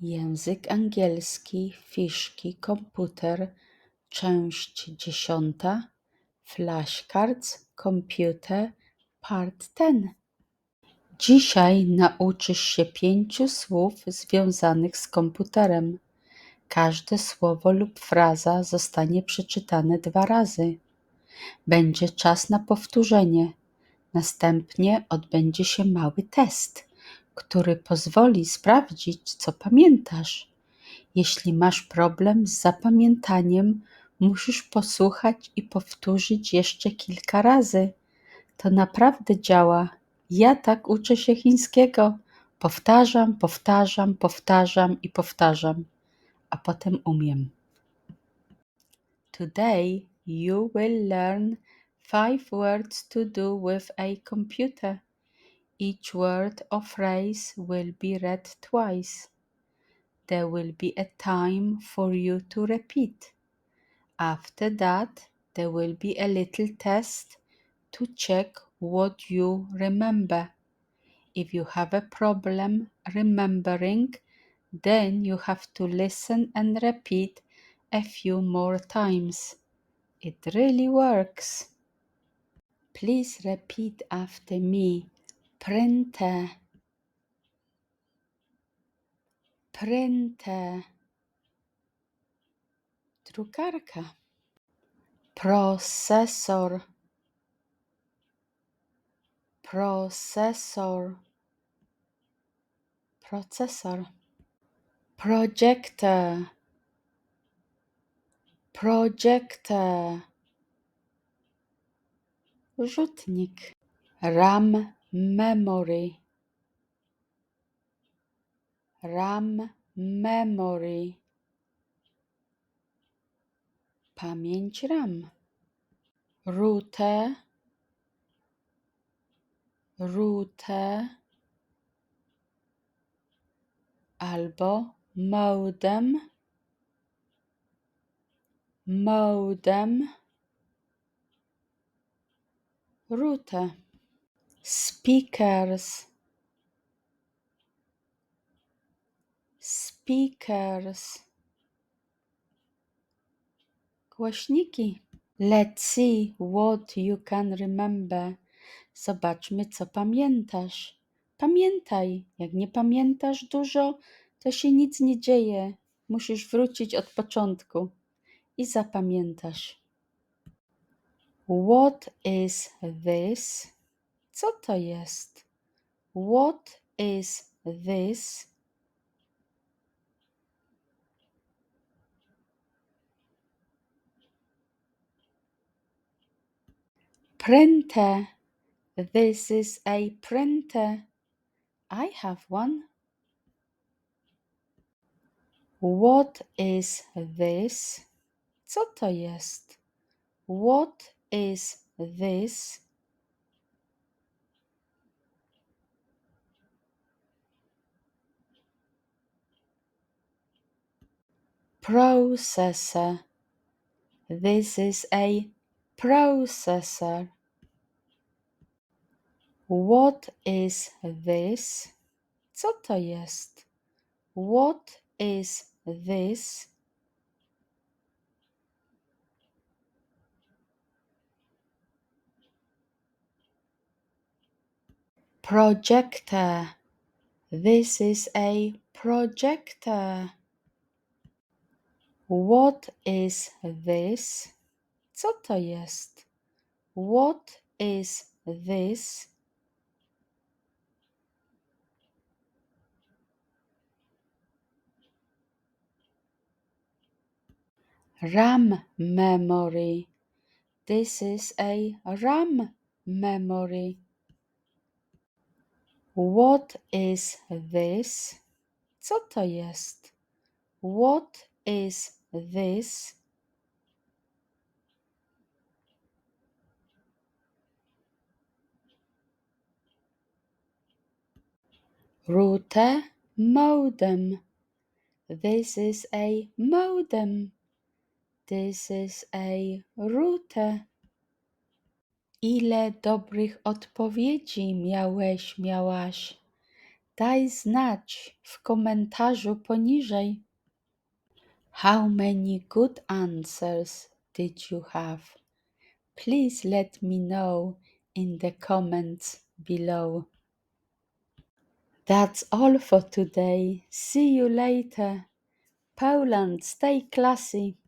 Język angielski, fiszki, komputer, część dziesiąta, flashcards, computer, part ten. Dzisiaj nauczysz się pięciu słów związanych z komputerem. Każde słowo lub fraza zostanie przeczytane dwa razy. Będzie czas na powtórzenie. Następnie odbędzie się mały test, który pozwoli sprawdzić, co pamiętasz. Jeśli masz problem z zapamiętaniem, musisz posłuchać i powtórzyć jeszcze kilka razy. To naprawdę działa. Ja tak uczę się chińskiego. Powtarzam, powtarzam, powtarzam i powtarzam, a potem umiem. Today you will learn five words to do with a computer. Each word or phrase will be read twice. There will be a time for you to repeat. After that, there will be a little test to check what you remember. If you have a problem remembering, then you have to listen and repeat a few more times. It really works. Please repeat after me. Printer. Printer. Drukarka. Procesor. Procesor. Procesor. Projector. Projector. Rzutnik. RAM memory. RAM memory. Pamięć RAM. Router. Router. Albo modem. Modem. Router. Speakers. Speakers. Głośniki. Let's see what you can remember. Zobaczmy, co pamiętasz. Pamiętaj, jak nie pamiętasz dużo, to się nic nie dzieje. Musisz wrócić od początku i zapamiętasz. What is this? Co to jest? What is this? Printer. This is a printer. I have one. What is this? Co to jest? What is this? Processor. This is a processor. What is this? Co to jest? What is this? Projector. This is a projector. What is this? Co to jest? What is this? RAM memory. This is a RAM memory. What is this? Co to jest? What is this? Router modem. This is a modem. This is a router. Ile dobrych odpowiedzi miałeś, miałaś? daj znać w komentarzu poniżej. How many good answers did you have? Please let me know in the comments below. That's all for today. See you later. Poland, stay classy.